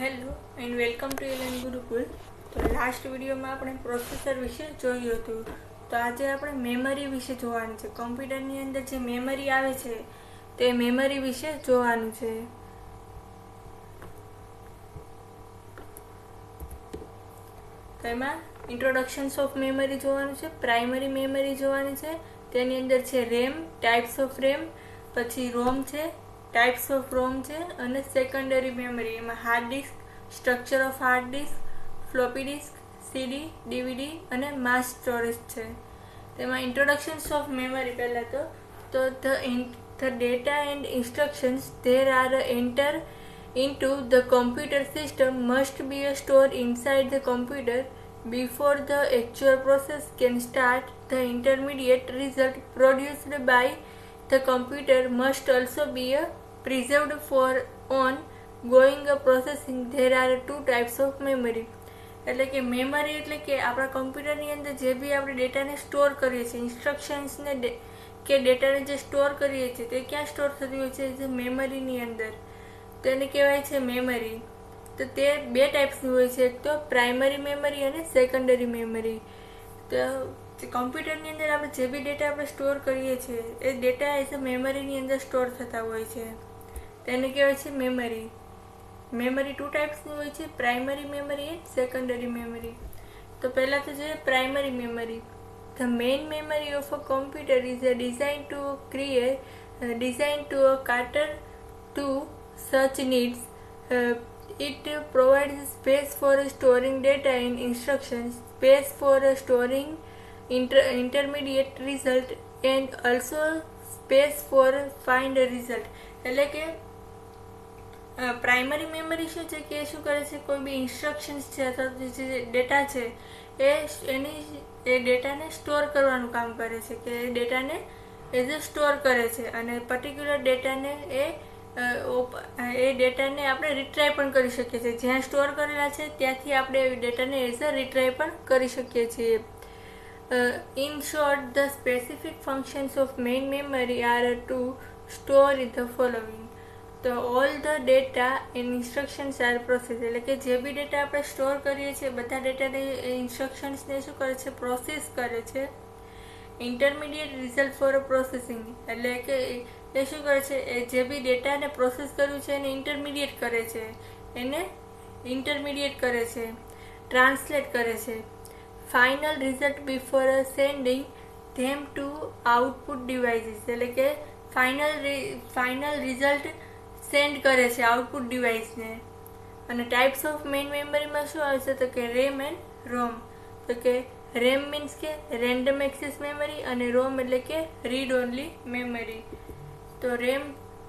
Hello and welcome to Allen Gurukul તો last વિડીયોમાં આપણે પ્રોસેસર વિશે જોયું હતું. તો આજે આપણે મેમરી વિશે જોવાનું છે. કમ્પ્યુટરની અંદર જે મેમરી આવે છે, તે મેમરી વિશે જોવાનું છે. એમાં ઇન્ટ્રોડક્શન્સ ઓફ મેમરી જોવાનું છે પ્રાઇમરી મેમરી જોવાની છે. તેની અંદર છે રેમ ટાઈપ્સ ઓફ રેમ પછી રોમ છે ટાઈપ્સ ઓફ રોમ છે અને સેકન્ડરી મેમરી એમાં hard disk structure of hard disk floppy disk CD DVD અને માસ સ્ટોરેજ છે તેમાં ઇન્ટ્રોડક્શન્સ ઓફ મેમરી પહેલાં તો તો the the data and instructions there are enter into the computer system must be stored inside the computer before the actual process can start the intermediate result produced by the computer must also be preserved for on going processing. There are two types of memory. એટલે કે memory એટલે કે આપણા કમ્પ્યુટરની અંદર જે બી આપણે ડેટાને સ્ટોર કરીએ છીએ ઇન્સ્ટ્રક્શન્સને કે ડેટાને જે સ્ટોર કરીએ છીએ, તે ક્યાં સ્ટોર થતી હોય છે? મેમરીની અંદર. તો એને કહેવાય છે મેમરી તો તે બે ટાઈપ્સની હોય છે. એક તો પ્રાઇમરી મેમરી અને સેકન્ડરી મેમરી તો કમ્પ્યુટરની અંદર આપણે જે બી ડેટા આપણે સ્ટોર કરીએ છીએ એ ડેટા એઝ અ મેમરીની અંદર સ્ટોર થતા હોય છે. તેને કહેવાય છે મેમરી મેમરી ટુ ટાઈપ્સની હોય છે primary memory and secondary memory તો પહેલાં તો છે primary memory the main memory of a computer is a design to create design to a cater to such needs it provides space for storing data and instructions, space for storing inter- intermediate result, and also space for find result. એટલે કે primary memory શું છે કે શું કરે છે? કોઈ બી instructions છે અથવા જે ડેટા છે એ એની એ ડેટાને સ્ટોર કરવાનું કામ કરે છે કે એ ડેટાને એઝ અ સ્ટોર કરે છે અને પર્ટિક્યુલર ડેટાને એ એ ડેટાને આપણે રિટ્રાય પણ કરી શકીએ છીએ. જ્યાં સ્ટોર કરેલા છે ત્યાંથી આપણે ડેટાને એઝ અ રિટ્રાય પણ કરી શકીએ છીએ. In short the specific functions of main memory are to store the following તો all the data and instructions are process એટલે કે જે બી ડેટા આપણે સ્ટોર કરીએ છીએ, બધા ડેટાને ઇન્સ્ટ્રક્શન્સને શું કરે છે? પ્રોસેસ કરે છે. ઇન્ટરમીડિયેટ રિઝલ્ટ ફોર પ્રોસેસિંગ એટલે કે એ શું કરે છે? એ જે બી ડેટાને પ્રોસેસ કર્યું છે, એને ઇન્ટરમીડિયેટ કરે છે. એને ઇન્ટરમીડિયેટ કરે છે. ટ્રાન્સલેટ કરે છે. Final result before sending them to output devices એટલે કે ફાઇનલ ફાઇનલ રિઝલ્ટ સેન્ડ કરે છે આઉટપુટ ડિવાઇસને અને ટાઈપ્સ ઓફ મેઇન મેમરીમાં શું આવશે તો કે રેમ એન્ડ રોમ તો કે રેમ મીન્સ કે રેન્ડમ એક્સેસ મેમરી અને રોમ એટલે કે રીડ ઓનલી મેમરી તો રેમ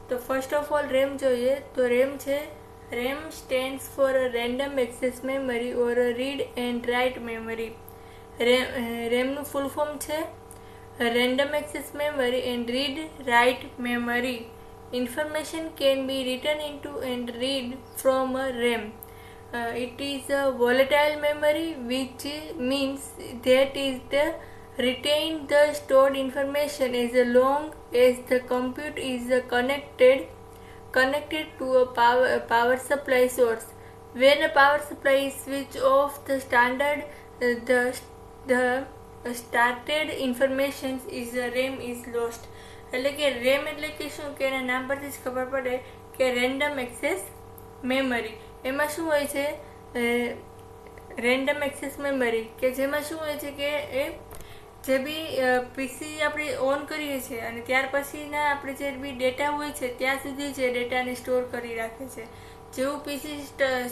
તો ફર્સ્ટ ઓફ ઓલ રેમ જોઈએ તો રેમ છે RAM stands for random access memory or read and write memory રેમનું full form છે random access memory and read write memory information can be written into and read from a RAM. Uh, it is a volatile memory which means that is the retain the stored information as long as the compute is uh, connected connected to a power a power supply source when a power supply is switched off the standard uh, the the started information is the RAM is lost એટલે કે RAM એટલે કે શું? કે એના નામ પરથી જ ખબર પડે કે રેન્ડમ એક્સેસ મેમરી એમાં શું હોય છે? રેન્ડમ એક્સેસ મેમરી કે જેમાં શું હોય છે કે એ જે બી પીસી આપણે ઓન કરીએ છીએ અને ત્યાર પછીના આપણે જે બી ડેટા હોય છે, ત્યાં સુધી જે ડેટાને સ્ટોર કરી રાખે છે. જેવું પીસી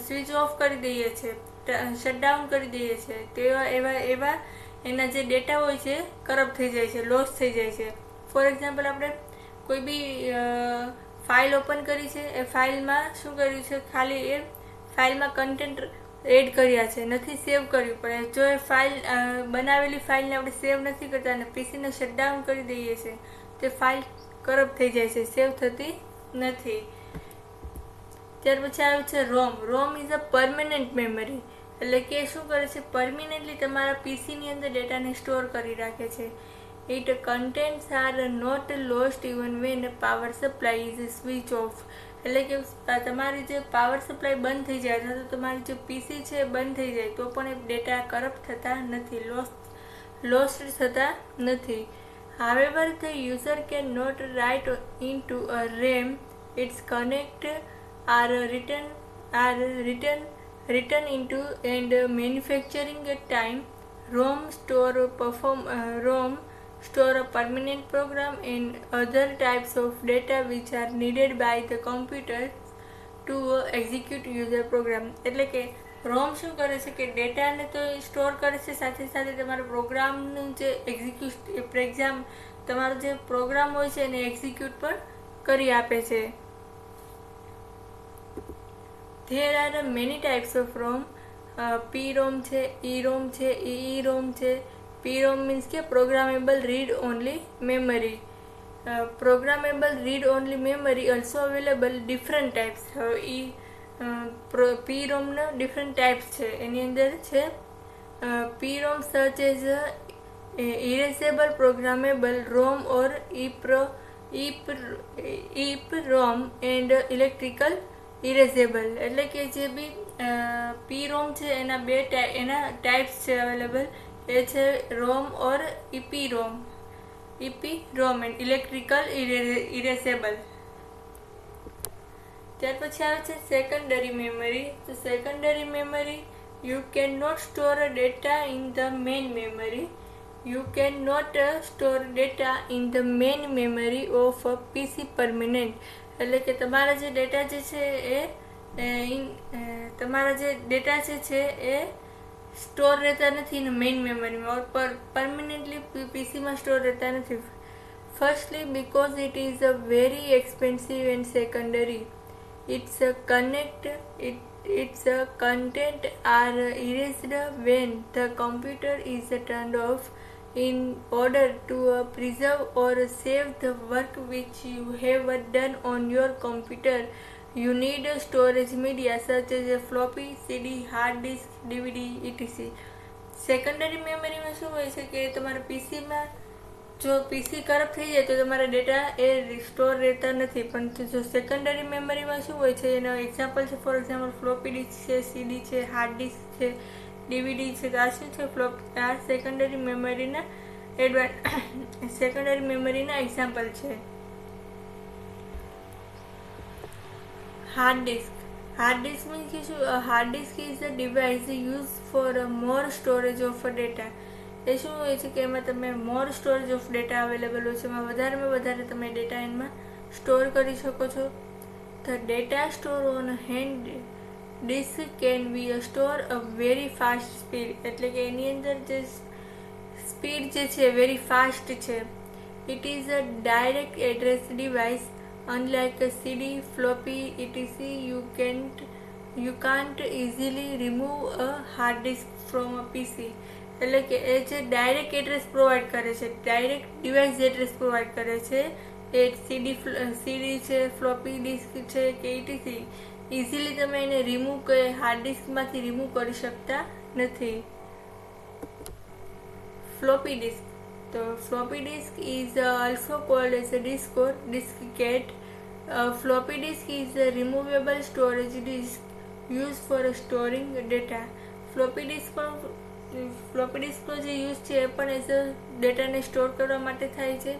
સ્વિચ ઓફ કરી દઈએ છીએ શટડાઉન કરી દઈએ છીએ તેવા એવા એવા એના જે ડેટા હોય છે કરપ્ટ થઈ જાય છે લોસ થઈ જાય છે. ફોર એક્ઝામ્પલ આપણે કોઈ બી ફાઇલ ઓપન કરી છે, એ ફાઇલમાં શું કર્યું છે? ખાલી એ ફાઇલમાં કન્ટેન્ટ એડ કર્યા છે. નથી સેવ કર્યું, પણ જો એ ફાઇલ બનાવેલી ફાઇલને આપણે સેવ નથી કરતા અને પીસીને શટડાઉન કરી દઈએ છીએ તે ફાઇલ કરપ્ટ થઈ જાય છે સેવ થતી નથી. ત્યાર પછી આવ્યું છે ROM ROM is a permanent memory એટલે કે શું કરે છે પરમિનન્ટલી તમારા પીસીની અંદર ડેટાને સ્ટોર કરી રાખે છે Its contents are not lost even when power supply is switched off. એટલે કે અ, તમારી જે પાવર સપ્લાય બંધ થઈ જાય અથવા તો તમારી જે પીસી છે બંધ થઈ જાય તો પણ એ ડેટા કરપ્ટ થતા નથી લોસ લોસ્ટ થતા નથી However, the user cannot write into a RAM its connect are written are written written into and manufacturing a time ROM store perform uh, ROM store a permanent program and other types of data which are needed by the computer to execute user program એટલે કે રોમ શું કરે છે કે ડેટાને તો store કરે છે સાથે સાથે તમારો પ્રોગ્રામનું જે એક્ઝિક્યુટ ફોર એક્ઝામ તમારો જે પ્રોગ્રામ હોય છે એને એક્ઝિક્યુટ પણ કરી આપે છે there are many types of ROM P ROM છે ઈ રોમ છે ઈ રોમ છે. પી રોમ મીન્સ કે programmable read only memory programmable read only memory also available different types E P રોમના different types છે. એની અંદર છે P ROM such as erasable programmable ROM or EPRO EP EP ROM and electrical erasable એટલે કે જે બી પી ROM છે, એના બે એના ટાઈપ્સ છે અવેલેબલ એ છે ROM or EP ROM EP ROM and electrical erasable ત્યાર પછી આવે છે સેકન્ડરી મેમરી તો secondary memory you can not store data in the main memory you can not store data in the main memory of PC permanent એટલે કે તમારા જે data જે છે એ તમારા જે ડેટા જે છે એ સ્ટોર રહેતા નથી મેઇન મેમરીમાં, પર પરમનન્ટલી પીસીમાં સ્ટોર રહેતા નથી. Firstly because it is a very expensive and secondary it's a connect it it's a content are erased when the computer is a turned off. In order to uh, preserve or save the work which you have done on your computer you need storage media such as floppy cd hard disk dvd etc secondary મેમરીમાં શું હોય છે કે તમારા પીસીમાં જો પીસી ખરાબ થઈ જાય તો તમારા ડેટા એ રિસ્ટોર રહેતા નથી પણ જો સેકન્ડરી મેમરીમાં શું હોય છે એનો એક્ઝામ્પલ છે ફોર એક્ઝામ્પલ ફ્લોપી ડિસ્ક છે સીડી છે હાર્ડ ડિસ્ક છે ડીવીડી છે, આ શું છે, ફ્લોપ? આ સેકન્ડરી મેમરીના એડવાન્સ સેકન્ડરી મેમરીના એક્ઝામ્પલ છે. Hard disk hard disk means શું hard disk is a device use for more storage of data એ શું હોય છે કે એમાં તમે more storage of data available હોય છે, એમાં વધારેમાં વધારે તમે ડેટા એમાં સ્ટોર કરી શકો છો. The data store on hand disk can be a store a very fast speed એટલે કે એની અંદર જે સ્પીડ જે છે વેરી ફાસ્ટ છે. It is a direct address device unlike a CD floppy etc you can't you can't easily remove a hard disk from a PC એટલે કે એ જે ડાયરેક્ટ એડ્રેસ પ્રોવાઈડ કરે છે ડાયરેક્ટ ડિવાઇસ એડ્રેસ પ્રોવાઈડ કરે છે, એ સીડી સીડી છે floppy disk છે, કે ઇટીસી ઇઝીલી તમે એને રિમૂવ કે હાર્ડ ડિસ્કમાંથી રિમૂવ કરી શકતા નથી. The floppy disk is uh, also called as a disk or diskette. A floppy disk is a removable storage disk used for storing data. floppy disk પણ floppy disk નો જે use છે એ પણ as a ડેટાને store કરવા માટે થાય છે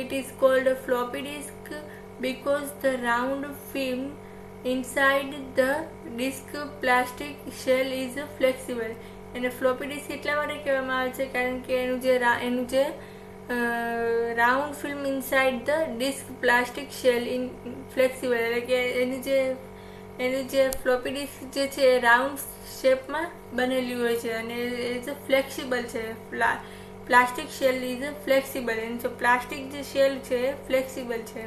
it is called floppy disk because the round film inside the disk plastic shell is flexible. એને ફ્લોપી ડિસ્ક એટલા માટે કહેવામાં આવે છે કારણ કે એનું જે એનું જે round film inside the disk plastic shell in flexible એટલે કે એની જે એની જે ફ્લોપી ડિસ્ક જે છે એ રાઉન્ડ શેપમાં બનેલી હોય છે અને જે ફ્લેક્સિબલ છે. પ્લાસ્ટિક શેલ ઇઝ ફ્લેક્સિબલ એની જે પ્લાસ્ટિક જે શેલ છે એ ફ્લેક્સિબલ છે.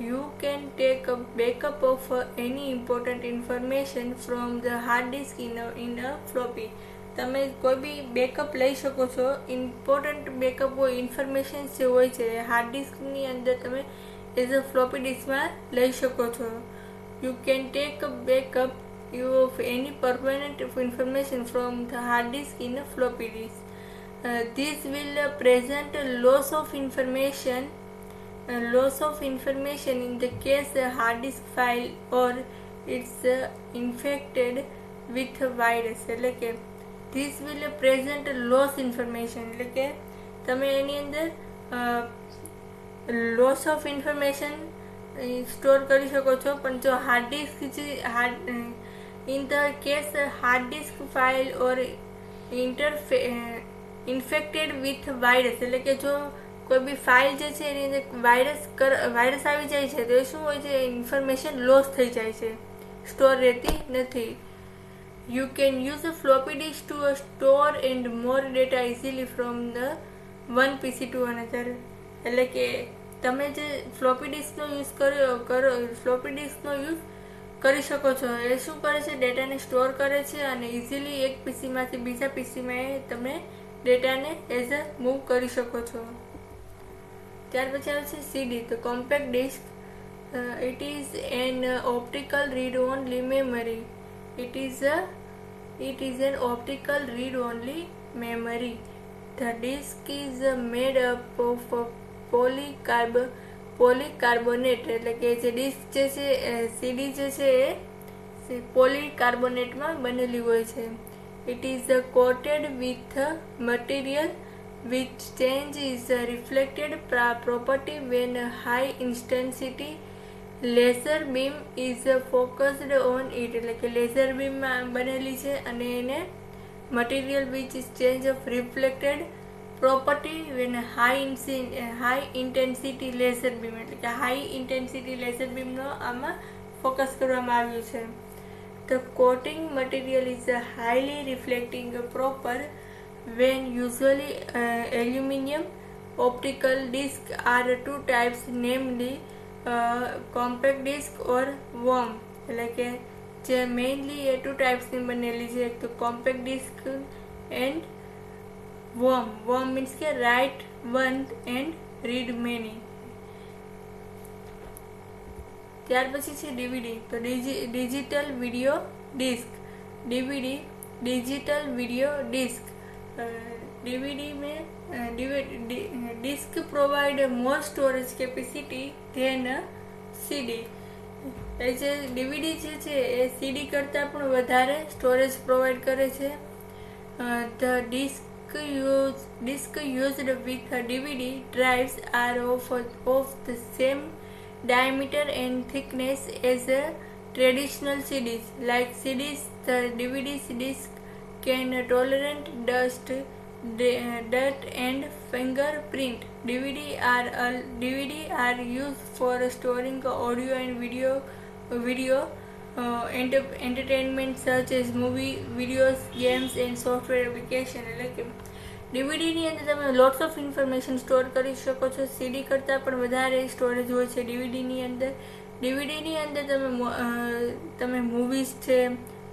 You can take a backup of any important information from the hard disk in a, in a floppy. તમે કોઈ બી બેકઅપ લઈ શકો છો. ઇમ્પોર્ટન્ટ બેકઅપ હોય ઇન્ફોર્મેશન જે હોય છે હાર્ડ ડિસ્કની અંદર તમે એઝ અ ફ્લોપી ડિસ્કમાં લઈ શકો છો. You can take a backup you of any permanent information from the hard disk in a floppy disk this will present loss of information loss of information in the case a hard disk file or it's uh, infected with virus એટલે કે this will present loss information એટલે કે તમે એની અંદર loss of information store કરી શકો છો પણ જો હાર્ડ ડિસ્ક જે hard in the case hard disk file or interface infected with virus એટલે કે જો કોઈ બી ફાઇલ જે છે એની અંદર વાયરસ વાયરસ આવી જાય છે, તો એ શું હોય છે? ઇન્ફોર્મેશન લોસ થઈ જાય છે. સ્ટોર રહેતી નથી. You can use a floppy disk to store and more data easily from the one PC to another એટલે કે તમે જે ફ્લોપી ડિસ્કનો યુઝ કર્યો, કરો ફ્લોપી ડિસ્કનો યુઝ કરી શકો છો. એ શું કરે છે? ડેટાને સ્ટોર કરે છે અને ઇઝીલી એક પીસીમાંથી બીજા પીસીમાં તમે ડેટાને એઝ અ મૂવ કરી શકો છો. ત્યાર પછી આવે છે સીડી. તો compact disk it is an optical read only memory it is a it is an optical read only memory the disk is made up of polycarb polycarbonate એટલે કે જે ડિસ્ક જે છે સીડી જે છે, એ પોલીકાર્બોનેટમાં બનેલી હોય છે. It is coated with material which change is reflected property when high intensity laser beam is focused on it એટલે કે લેઝર બીમમાં બનેલી છે અને એને material which is change of reflected property when high high intensity laser beam એટલે કે high intensity laser બીમનો આમાં ફોકસ કરવામાં આવ્યું છે. The coating material is highly reflecting proper when uh, aluminium optical discs are two types namely compact disk or WORM એટલે કે જે mainly એ two ટાઈપ્સની બનેલી છે એક તો કોમ્પેક્ટ ડિસ્ક એન્ડ વોર્મ વોમ મીન્સ કે write one and read many ત્યાર પછી છે ડીવીડી તો digital video disc DVD digital video disc DVD में disk provide more storage capacity than CD એ ડીવીડી જે છે એ સીડી કરતાં પણ વધારે સ્ટોરેજ પ્રોવાઈડ કરે છે the disk use disk used with DVD drives are of of the same diameter and thickness as a traditional CDs. Like CDs, the DVD's disc dirt and fingerprint. DVD are uh, DVD are used for storing audio and video video uh, enter, entertainment such as movie videos games and software application એટલે કે ડીવીડીની અંદર તમે lots of information store કરી શકો છો સીડી કરતાં પણ વધારે સ્ટોરેજ હોય છે ડીવીડીની અંદર ડીવીડીની અંદર તમે તમે મૂવીઝ છે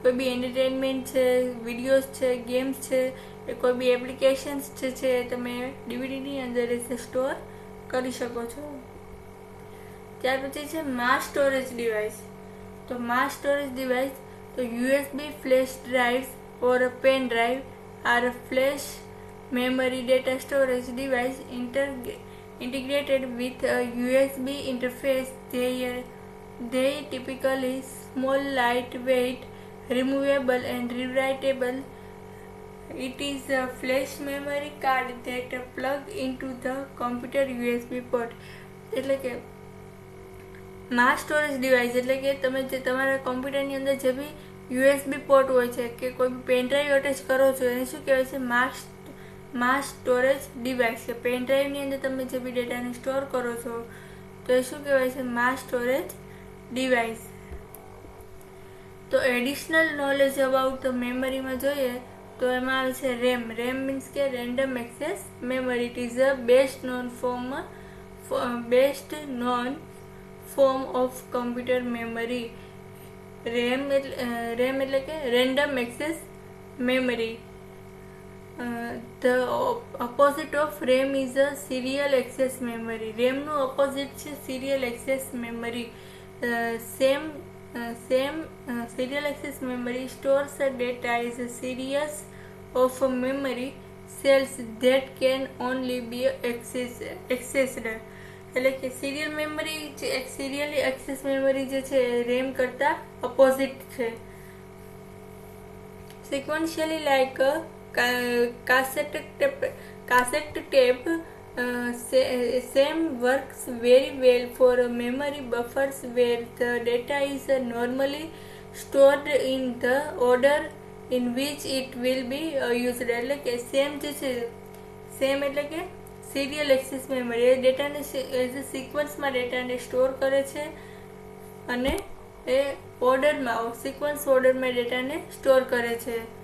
કોઈ બી એન્ટરટેનમેન્ટ છે વિડીયોઝ છે ગેમ્સ છે એ કોઈ બી એપ્લિકેશન્સ જે છે તમે ડીવીડીની અંદર સ્ટોર કરી શકો છો ત્યાર પછી છે માસ સ્ટોરેજ ડિવાઇસ તો માસ સ્ટોરેજ ડિવાઇસ તો USB flash drives or pen drive are flash memory data storage device inter integrated with a USB interface. They, typically typically small, lightweight, removable and rewritable. It is a flash memory card that plug into the computer USB port. એટલે કે માસ storage device એટલે કે તમે જે તમારા કોમ્પ્યુટરની અંદર જે બી USB port હોય છે કે કોઈ બી પેનડ્રાઈવ અટેચ કરો છો, એને શું કહેવાય છે માસ માસ સ્ટોરેજ ડિવાઇસ કે પેનડ્રાઈવની અંદર તમે જે બી ડેટાને સ્ટોર કરો છો, તો એ શું કહેવાય છે માસ સ્ટોરેજ ડિવાઇસ તો એડિશનલ નોલેજ અબાઉટ મેમરીમાં જોઈએ, તો એમાં આવે છે રેમ રેમ મીન્સ કે random access memory it is a best known form best known form of computer memory RAM એટલે રેમ એટલે કે random access memory the opposite of RAM is a serial access memory રેમનું opposite છે serial access memory same same serial access memory stores data is a serious of memory cells that can only be access accessed. એટલે કે serial memory જે serially access memory જે છે એ RAM કરતા opposite છે. Sequentially like a ca- cassette tape, cassette tape uh, sa- same works very well for uh, memory buffers where the data is uh, normally stored in the order in which it will be uh, used એટલે કે same જે છે same એટલે કે serial access memory એ ડેટાને as a સિક્વન્સમાં ડેટાને store કરે છે અને એ ઓર્ડરમાં સિક્વન્સ ઓર્ડરમાં ડેટાને સ્ટોર કરે છે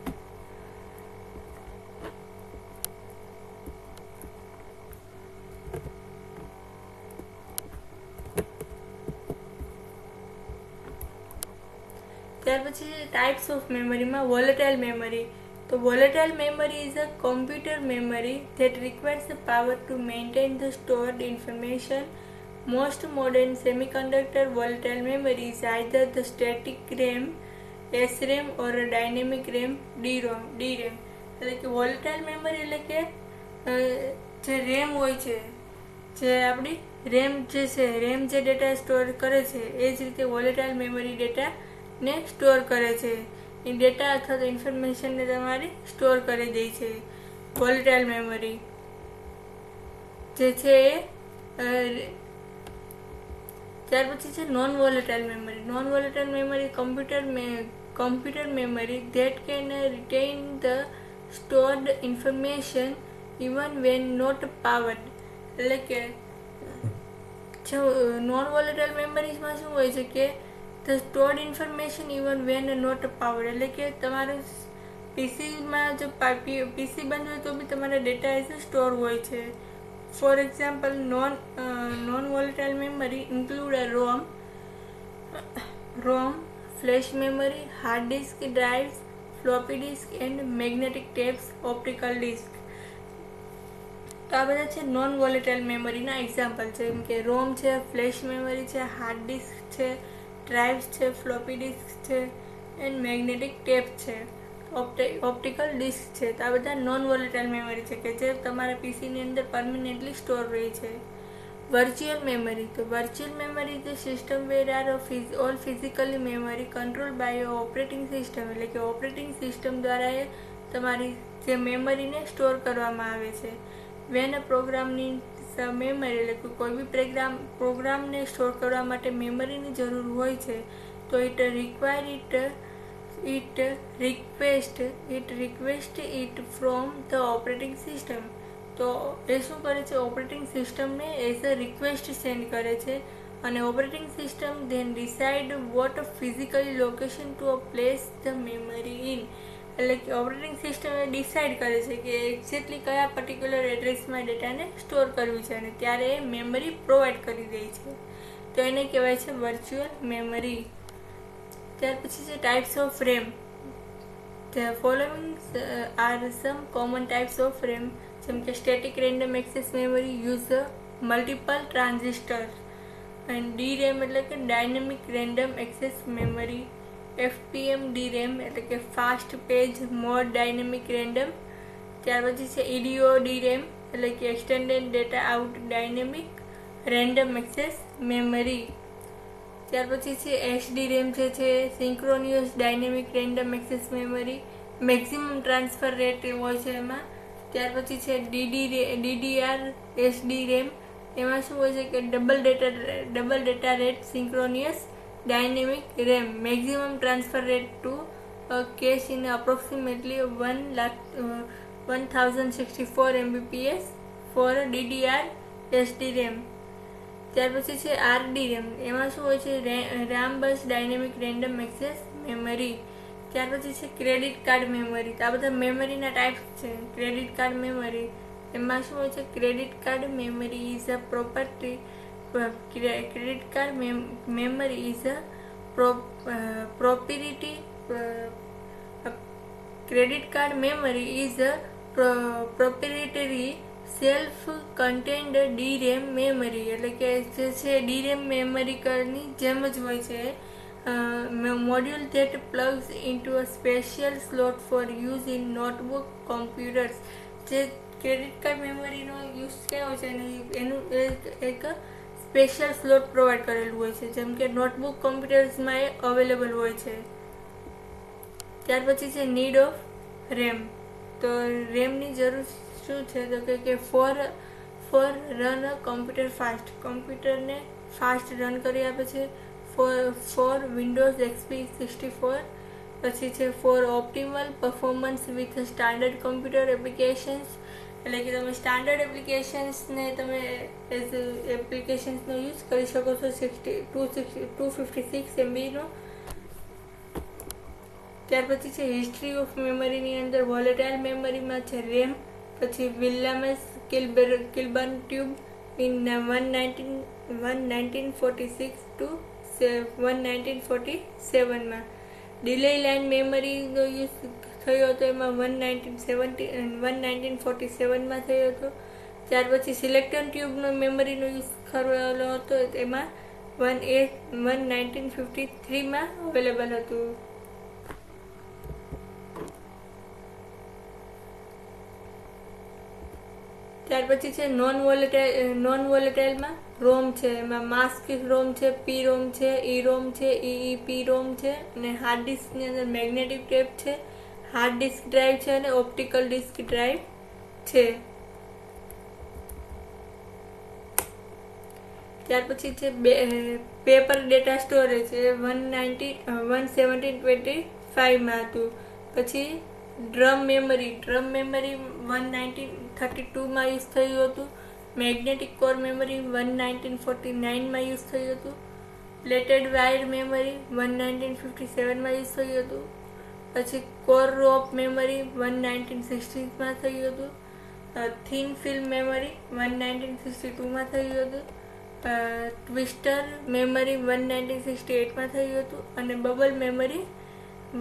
ત્યાર પછી ટાઈપ્સ ઓફ મેમરીમાં વોલેટાઇલ મેમરી તો volatile memory is a computer memory that requires the power to maintain the stored information most modern semiconductor volatile either the static RAM S RAM or dynamic RAM D ROM D RAM એટલે કે volatile memory એટલે કે જે RAM હોય છે, જે આપણી RAM જે છે રેમ જે ડેટા સ્ટોર કરે છે, એ જ રીતે વોલેટાઇલ મેમરી ડેટાને સ્ટોર કરે છે. એ ડેટા અથવા તો ઇન્ફોર્મેશનને તમારી સ્ટોર કરી દે છે. વોલેટાઇલ મેમરી જે છે એ ત્યાર પછી છે non volatile memory non volatile memory computer computer memory that can retain the stored information even when not powered એટલે કે નોન વોલેટાઇલ મેમરીઝમાં શું હોય છે કે the stored information even when not power એટલે કે તમારે પીસીમાં જો પીસી બંધ હોય તો બી તમારા ડેટા એઝ સ્ટોર હોય છે. For example non non volatile memory include ROM ROM flash memory hard disk drives floppy disk and magnetic tapes optical disk તો આ બધા છે નોન વોલેટાઇલ મેમરીના એક્ઝામ્પલ છે. જેમ કે રોમ છે ફ્લેશ મેમરી છે હાર્ડ ડિસ્ક છે ડ્રાઇવ્સ છે ફ્લોપી ડિસ્ક છે એન્ડ મેગ્નેટિક ટેપ છે. ઓપ્ટિકલ ડિસ્ક છે. તો આ બધા નોન વોલેટાઇલ મેમરી છે કે જે તમારા પીસીની અંદર પરમિનેન્ટલી સ્ટોર રહી છે. વર્ચ્યુઅલ મેમરી તો વર્ચ્યુઅલ મેમરી જે system where are all physically memory control by operating system એટલે કે ઓપરેટિંગ સિસ્ટમ દ્વારા એ તમારી જે મેમરીને સ્ટોર કરવામાં આવે છે. વેન પ્રોગ્રામની મેમરી એટલે કે કોઈ બી પ્રોગ્રામ પ્રોગ્રામને સ્ટોર કરવા માટે મેમરીની જરૂર હોય છે, તો it require it it request it request it from the operating system તો એ શું કરે છે? ઓપરેટિંગ સિસ્ટમને એઝ અ રિક્વેસ્ટ સેન્ડ કરે છે અને operating system then decide what physically location to place the memory in એટલે કે ઓપરેટિંગ સિસ્ટમ એ ડિસાઇડ કરે છે કે એક્ઝેક્ટલી કયા પર્ટિક્યુલર એડ્રેસમાં ડેટાને સ્ટોર કરવી છે અને ત્યારે એ મેમરી પ્રોવાઈડ કરી દે છે. તો એને કહેવાય છે વર્ચ્યુઅલ મેમરી ત્યાર પછી છે types of frame The following are some common types of RAM, જેમ કે static random access memory user multiple transistor and DRAM એટલે કે dynamic random access memory FPM DRAM એટલે કે fast page mode dynamic random ત્યાર પછી છે EDO DRAM એટલે કે extended data out dynamic random access memory ત્યાર પછી છે એચડી રેમ જે છે synchronous dynamic random access memory maximum transfer rate હોય છે એમાં. ત્યાર પછી છે ડીડી ડીડીઆર એસડી રેમ એમાં શું હોય છે કે double data double data rate synchronous dynamic RAM maximum rate to cache in approximately one lakh one thousand sixty four Mbps for DDR SD RAM ત્યાર પછી છે આરડી રેમ એમાં શું હોય છે? Rambus dynamic random access memory ત્યાર પછી છે ક્રેડિટ કાર્ડ મેમરી તો આ બધા મેમરીના ટાઈપ્સ છે. ક્રેડિટ કાર્ડ મેમરી એમાં શું હોય છે? Credit card memory is a property credit card memory is a propriety credit card memory is a proprietary self contained DRAM memory એટલે કે જે છે ડીરેમ મેમરી કાર્ડની જેમ જ હોય છે. Module that plugs into a special slot for use in notebook computers જે ક્રેડિટ કાર્ડ મેમરીનો યુઝ કેવો છે અને એનું એક સ્પેશિયલ સ્લોટ પ્રોવાઈડ કરેલું હોય છે, જેમ કે નોટબુક કોમ્પ્યુટર્સમાં એ અવેલેબલ હોય છે. ત્યાર પછી છે નીડ ઓફ રેમ તો રેમની જરૂર શું છે? તો કે કે for for run computer fast કોમ્પ્યુટરને fast run કરી આપે છે. For for Windows XP sixty four પછી છે for optimal performance with standard computer applications એટલે કે તમે સ્ટાન્ડર્ડ એપ્લિકેશન્સને તમે એઝ એપ્લિકેશન્સનો યુઝ કરી શકો છો sixty two sixty two fifty six એમબીનો ત્યાર પછી છે હિસ્ટ્રી ઓફ મેમરીની અંદર વોલેટાઇલ મેમરીમાં છે રેમ પછી Williams કિલબર Kilburn tube in one nineteen one nineteen forty six two one nineteen forty સેવનમાં delay line મેમરીનો યુઝ થયો હતો એમાં one nineteen seventy one nineteen forty સેવનમાં થયો હતો. ત્યાર પછી સિલેક્ટન ટ્યુબનો મેમરીનો યુઝ કરેલો હતો એમાં one A one nineteen fifty થ્રીમાં available હતું. ત્યાર પછી છે નોન વોલેટાઇલ નોન વોલેટાઇલમાં રોમ છે. એમાં માસ્ક રોમ છે પી રોમ છે ઈ રોમ છે ઈ પી રોમ છે, અને હાર્ડ ડિસ્કની અંદર મેગ્નેટિક ટેપ છે. હાર્ડ ડિસ્ક ડ્રાઈવ છે અને ઓપ્ટિકલ ડિસ્ક ડ્રાઈવ છે. ત્યાર પછી છે બે પેપર ડેટા સ્ટોરેજ એ one ninety one seventeen twenty ફાઇવમાં હતું. પછી drum memory drum memory one nineteen thirty ટુમાં use થયું હતું. Magnetic core memory one nineteen forty નાઇનમાં use થયું હતું. Plated wire memory one nineteen fifty સેવનમાં use થયું હતું. પછી core rope memory one nineteen સિક્સટીમાં થયું હતું. Thin film memory one nineteen sixty ટુમાં થયું હતું. Twistor memory one nineteen sixty એટમાં થયું હતું અને બબલ મેમરી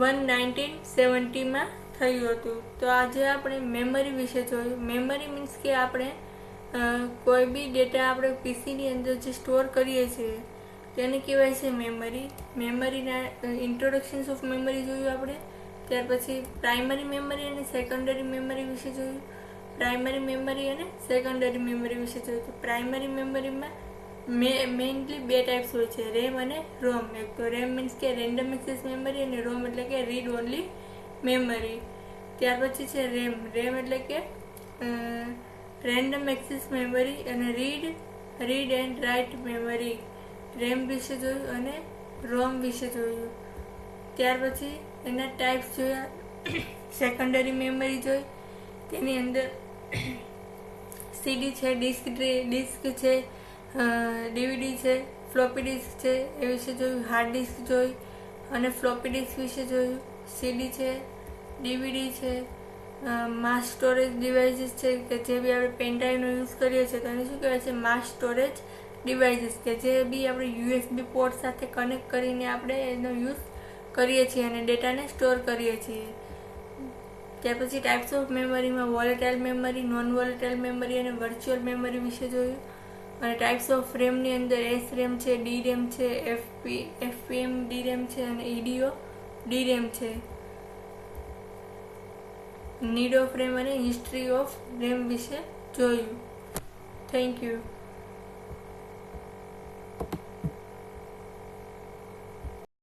વન નાઇન્ટીન સેવન્ટીમાં થયું હતું. તો આજે આપણે મેમરી વિશે જોયું. મેમરી મીન્સ કે આપણે કોઈ બી ડેટા આપણે પીસીની અંદર જે સ્ટોર કરીએ છીએ, તેને કહેવાય છે મેમરી. મેમરીના ઇન્ટ્રોડક્શન્સ ઓફ મેમરી જોયું આપણે? ત્યાર પછી પ્રાઇમરી મેમરી અને સેકન્ડરી મેમરી વિશે જોયું. પ્રાઇમરી મેમરી અને સેકન્ડરી મેમરી વિશે જોયું. તો પ્રાઇમરી મેમરીમાં મે મેઇનલી બે ટાઈપ્સ હોય છે રેમ અને રોમ એક તો રેમ મીન્સ કે રેન્ડમ એક્સેસ મેમરી અને રોમ એટલે કે રીડ ઓનલી મેમરી ત્યાર પછી છે રેમ રેમ એટલે કે રેન્ડમ એક્સેસ મેમરી અને read read and write memory RAM વિશે જોયું અને રોમ વિશે જોયું. ત્યાર પછી એના ટાઈપ્સ જોયા. સેકન્ડરી મેમરી જોઈ. તેની અંદર સીડી છે ડિસ્ક ડિસ્ક છે ડીવીડી છે ફ્લોપી ડિસ્ક છે, એ વિશે જોયું. હાર્ડ ડિસ્ક જોઈ અને ફ્લોપી ડિસ્ક વિશે જોયું. સીડી છે ડીવીડી છે માસ સ્ટોરેજ ડિવાઇસીસ છે કે જે બી આપણે પેનડ્રાઈવનો યુઝ કરીએ છીએ, તો એને શું કહેવાય છે? માસ સ્ટોરેજ ડિવાઇસીસ કે જે બી આપણે યુએસબી પોર્ટ સાથે કનેક્ટ કરીને આપણે એનો યુઝ કરીએ છીએ અને ડેટાને સ્ટોર કરીએ છીએ. ત્યાર પછી ટાઈપ્સ ઓફ મેમરીમાં volatile memory non volatile memory અને વર્ચ્યુઅલ મેમરી વિશે જોયું. અને ટાઈપ્સ ઓફ રેમની અંદર એસ રેમ છે ડી રેમ છે એફપી એફપીએમ ડી રેમ છે અને ઈડીઓ ડી રેમ છે. નીડ ઓફ રેમ અને હિસ્ટ્રી ઓફ રેમ વિશે જોયું. Thank you